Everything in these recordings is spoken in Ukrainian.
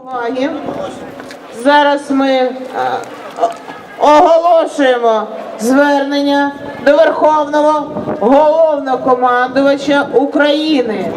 уваги. Зараз ми е, оголошуємо звернення до Верховного головнокомандувача України.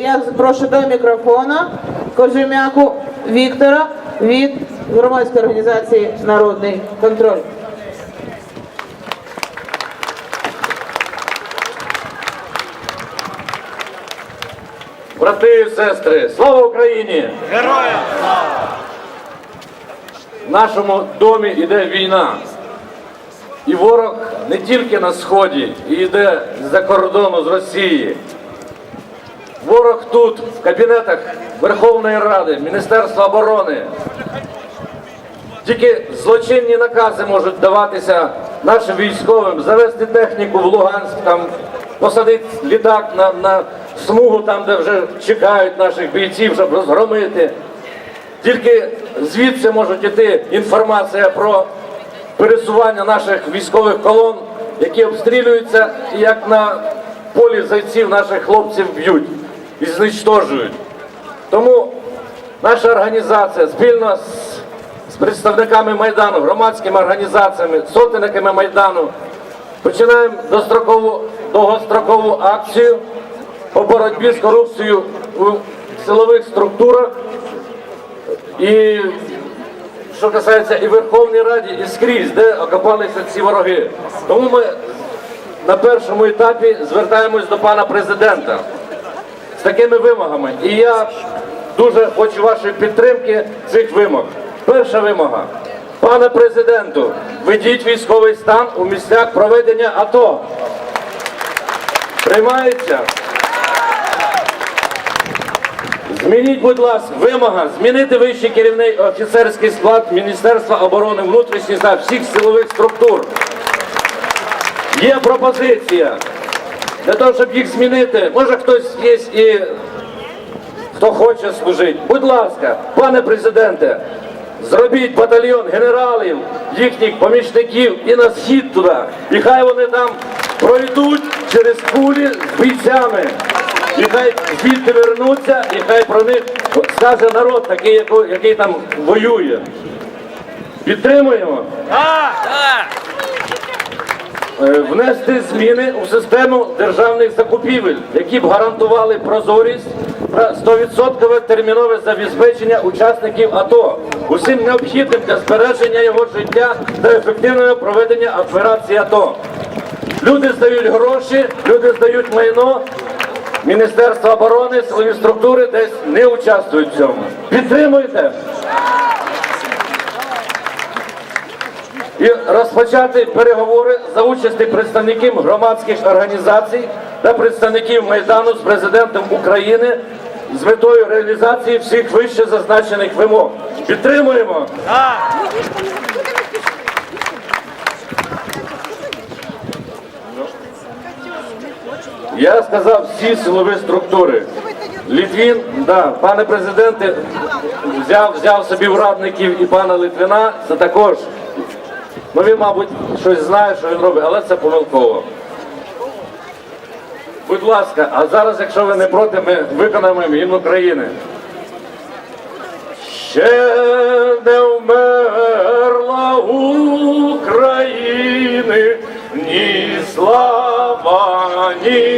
Я запрошую до мікрофона Кожем'яку Віктора від громадської організації Народний контроль. Брати і сестри, слава Україні! Героям! В нашому домі йде війна. І ворог не тільки на сході, і йде з-за кордону з Росії. Ворог тут, в кабінетах Верховної Ради, Міністерства оборони. Тільки злочинні накази можуть даватися нашим військовим, завести техніку в Луганськ, там посадити літак на, на смугу, там, де вже чекають наших бійців, щоб розгромити. Тільки звідси може йти інформація про пересування наших військових колон, які обстрілюються і як на полі зайців наших хлопців б'ють і знищожують. Тому наша організація спільно з, з представниками Майдану, громадськими організаціями, сотенниками Майдану починаємо дострокову, довгострокову акцію по боротьбі з корупцією у силових структурах. І що касається і Верховній Раді, і скрізь, де окопалися ці вороги. Тому ми на першому етапі звертаємось до пана президента з такими вимогами. І я дуже хочу вашої підтримки цих вимог. Перша вимога. Пане президенту, ведіть військовий стан у місцях проведення АТО. Приймається? Змініть, будь ласка, вимога змінити вищий керівний офіцерський склад Міністерства оборони внутрішніх та всіх силових структур. Є пропозиція для того, щоб їх змінити. Може хтось є і хто хоче служити. Будь ласка, пане президенте, зробіть батальйон генералів, їхніх помічників і на схід туди. І хай вони там пройдуть через кулі з бійцями. І хай звідти вернуться, і хай про них скаже народ, такий, яко- який там воює. Підтримуємо. Е, внести зміни у систему державних закупівель, які б гарантували прозорість та 100% термінове забезпечення учасників АТО усім необхідним для збереження його життя та ефективного проведення операції АТО. Люди здають гроші, люди здають майно. Міністерство оборони, свої структури десь не участвують в цьому. Підтримуєте? і розпочати переговори за участі представників громадських організацій та представників Майдану з президентом України з метою реалізації всіх вище зазначених вимог. Підтримуємо. Я сказав всі силові структури. Літвін, да, пане президенте, взяв, взяв собі в радників і пана Литвина, це також Ну він, мабуть, щось знає, що він робить, але це помилково. Будь ласка, а зараз, якщо ви не проти, ми виконаємо гімн України. Ще не вмерла України ні слава, ні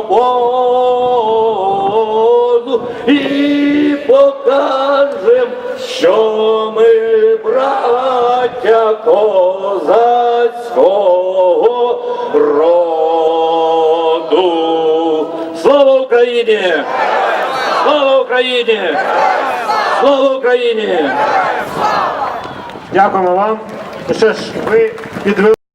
що ми браття козацького роду. Слава Україні! Слава Україні! Слава Україні! Дякуємо вам. Ну що ж, ви підвели.